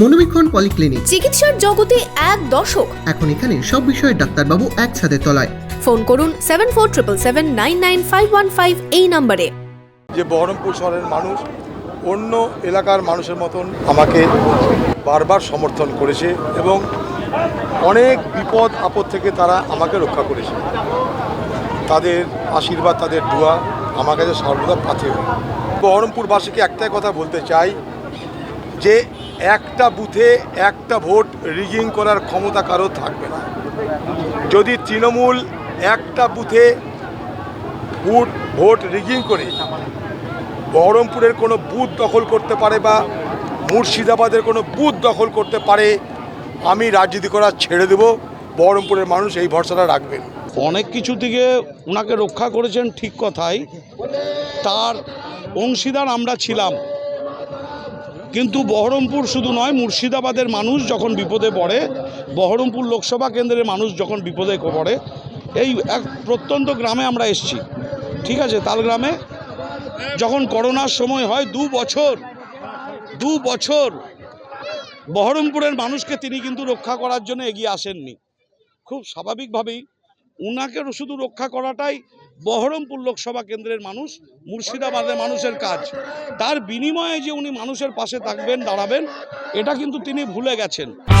মনোবীক্ষণ polyclinic. চিকিৎসার জগতে এক দশক এখন এখানে সব বিষয়ে ডাক্তারবাবু একসাথে তলায়। ফোন করুন seven four triple seven nine nine five one five এই নম্বরে। যে বহরমপুর শহরের মানুষ অন্য এলাকার মানুষের মতন আমাকে বারবার সমর্থন করেছে এবং অনেক বিপদ আপদ থেকে তারা আমাকে রক্ষা করেছে। তাদের আশীর্বাদ তাদের দোয়া আমার কাছে সর্বদা পাথে বহরমপুরবাসীকে একটাই কথা বলতে চাই যে একটা বুথে একটা ভোট রিগিং করার ক্ষমতা কারও থাকবে না। যদি তৃণমূল একটা বুথে ভোট ভোট রিগিং করে বহরমপুরের কোনো বুথ দখল করতে পারে বা মুর্শিদাবাদের কোনো বুথ দখল করতে পারে, আমি রাজনীতি করা ছেড়ে দেব। বহরমপুরের মানুষ এই ভরসাটা রাখবেন। অনেক কিছু থেকে ওনাকে রক্ষা করেছেন ঠিক কথাই। তার অংশীদার আমরা ছিলাম। কিন্তু বহরমপুর শুধু নয়, মুর্শিদাবাদের মানুষ যখন বিপদে পড়ে, বহরমপুর লোকসভা কেন্দ্রের মানুষ যখন বিপদে পড়ে, এই এক প্রত্যন্ত গ্রামে আমরা এসছি। ঠিক আছে? তাল গ্রামে যখন করোনার সময় হয়, দু বছর দু বছর বহরমপুরের মানুষকে তিনি কিন্তু রক্ষা করার জন্য এগিয়ে আসেননি। খুব স্বাভাবিকভাবেই উনাকে শুধু রক্ষা করাটাই বহরমপুর লোকসভা কেন্দ্রের মানুষ, মুর্শিদাবাদের মানুষের কাজ। তার বিনিময়ে যে উনি মানুষের পাশে থাকবেন, দাঁড়াবেন, এটা কিন্তু তিনি ভুলে গেছেন।